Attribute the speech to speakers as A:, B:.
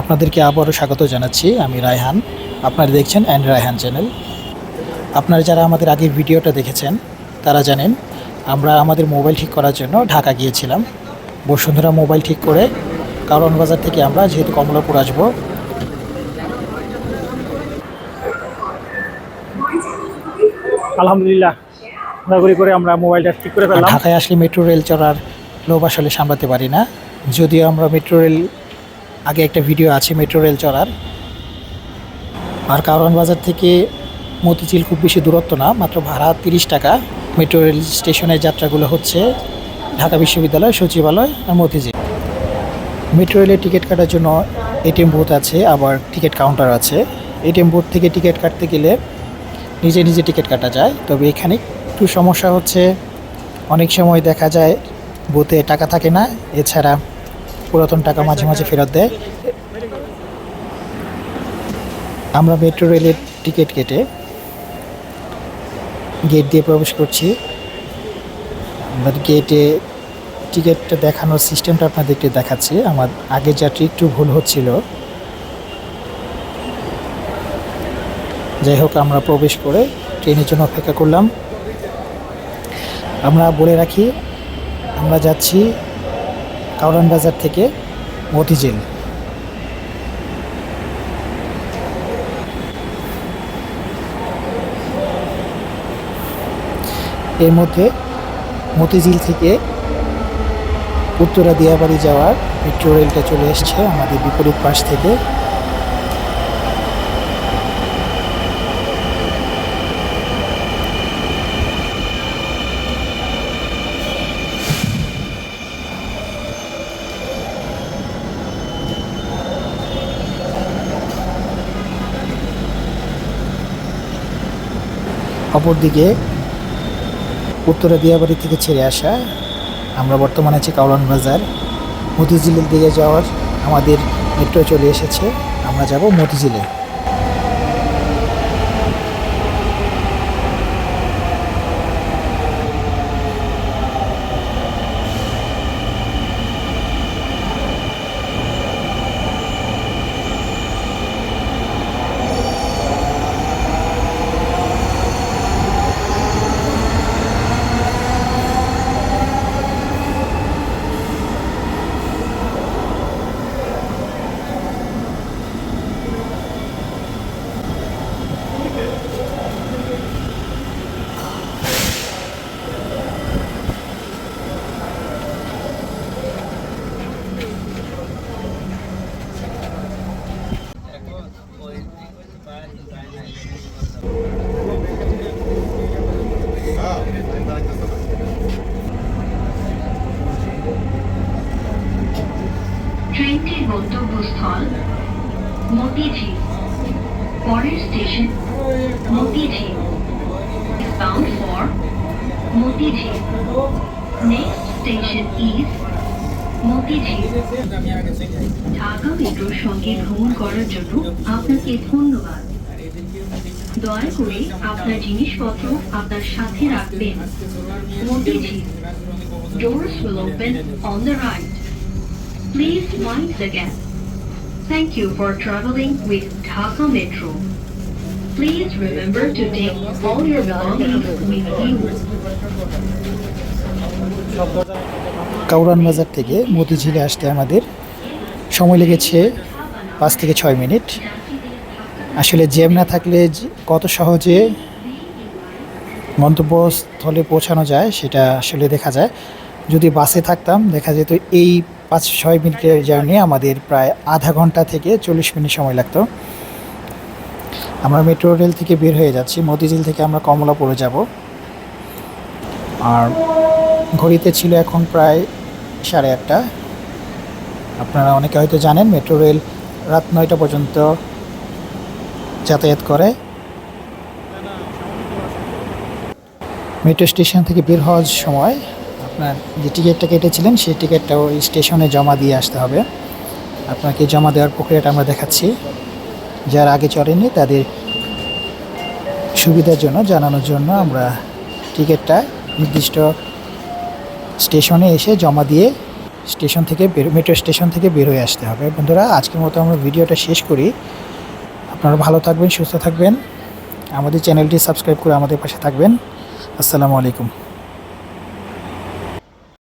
A: আপনাদেরকে আবারও স্বাগত জানাচ্ছি আমি রায়হান। আপনারা দেখছেন অ্যান্ড রায়হান চ্যানেল। আপনারা যারা আমাদের আগের ভিডিওটা দেখেছেন তারা জানেন আমরা আমাদের মোবাইল ঠিক করার জন্য ঢাকা গিয়েছিলাম। বসুন্ধরা মোবাইল ঠিক করে কারণ বাজার থেকে আমরা যেহেতু কমলাপুর আসব।
B: আলহামদুলিল্লাহ ঘোরাঘুরি করে আমরা মোবাইলটা ঠিক করে ফেললাম।
A: ঢাকায় আসলে মেট্রো রেল চড়ার লোভ আসলে সামলাতে পারি না। যদিও আমরা মেট্রো রেল আগে একটা ভিডিও আছে মেট্রো রেল চড়ার আর কারওয়ান বাজার থেকে মতিঝিল খুব বেশি দূরত্ব না, মাত্র ভাড়া তিরিশ টাকা। মেট্রো রেল স্টেশনের যাত্রাগুলো হচ্ছে ঢাকা বিশ্ববিদ্যালয়, সচিবালয় আর মতিঝিল। মেট্রো রেলের টিকিট কাটার জন্য এটিএম বুথ আছে, আবার টিকিট কাউন্টার আছে। এটিএম বুথ থেকে টিকিট কাটতে গেলে নিজে নিজে টিকিট কাটা যায়। তবে এখানে একটু সমস্যা হচ্ছে, অনেক সময় দেখা যায় বুথে টাকা থাকে না। এছাড়া পুরাতন টাকা মাঝে মাঝে ফেরত দেয়। আমরা মেট্রো রেলের টিকিট কেটে গেট দিয়ে প্রবেশ করছি। আমরা গেটে টিকিটটা দেখানোর সিস্টেমটা আপনাদেরকে দেখাচ্ছি। আমার আগের যাত্রী একটু ভুল হচ্ছিল। যাই হোক, আমরা প্রবেশ করে ট্রেনের জন্য অপেক্ষা করলাম। আমরা বলে রাখি, আমরা যাচ্ছি কাউরান বাজার থেকে মতিঝিল। এর মধ্যে মতিঝিল থেকে উত্তরা দিয়াবাড়ি যাওয়ার মেট্রো রেলটা চলে এসছে আমাদের বিপরীত পাশ থেকে। অপরদিকে উত্তরা দিয়াবাড়ি থেকে ছেড়ে আসা আমরা বর্তমানে আছি কাউলান বাজার। মতিঝিলের দিকে যাওয়ার আমাদের মেট্রো চলে এসেছে। আমরা যাব মতিঝিলে।
C: ট্রেনটির গন্তব্যস্থল মতিঝিল। পরের station Motijheel. Bound for Motijheel. Next station is Motijheel. Dhaka মেট্রোর সঙ্গে ভ্রমণ করার জন্য আপনাকে ধন্যবাদ। দয়া করে আপনার জিনিসপত্র আপনার সাথে রাখবেন। Motijheel. Doors will open on the right. Please mind the gap. Thank you for traveling with Dhaka Metro. Please remember to take all your belongings with you.
A: Karwan Bazar থেকে মতিঝিলে আসতে আমাদের সময় লেগেছে পাঁচ থেকে ছয় মিনিট আসলে জ্যাম না থাকলে কত সহজে গন্তব্যস্থলে পৌঁছানো যায় সেটা আসলে দেখা যায় যদি বাসে থাকতাম দেখা যেত এই পাঁচ, ছয় মিনিটের জার্নি আমাদের প্রায় আধা ঘণ্টা থেকে চল্লিশ মিনিট সময় লাগতো। আমরা মেট্রো রেল থেকে বের হয়ে যাচ্ছি। মতিঝিল থেকে আমরা কমলাপুরে যাব। আর ঘড়িতে ছিল এখন প্রায় সাড়ে আটটা। আপনারা অনেকে হয়তো জানেন মেট্রো রেল রাত নয়টা পর্যন্ত যাতায়াত করে। মেট্রো স্টেশন থেকে বের হওয়ার সময় আপনার যে টিকিটটা কেটেছিলেন, সেই টিকিটটা ওই স্টেশনে জমা দিয়ে আসতে হবে। আপনাকে জমা দেওয়ার প্রক্রিয়াটা আমরা দেখাচ্ছি। যারা আগে চড়েনি তাদের সুবিধার জন্য, জানানোর জন্য আমরা টিকিটটা নির্দিষ্ট স্টেশনে এসে জমা দিয়ে স্টেশন থেকে মেট্রো স্টেশন থেকে বের হয়ে আসতে হবে। বন্ধুরা, আজকের মতো আমরা ভিডিওটা শেষ করি। আপনারা ভালো থাকবেন, সুস্থ থাকবেন। আমাদের চ্যানেলটি সাবস্ক্রাইব করে আমাদের পাশে থাকবেন। আসসালামু আলাইকুম।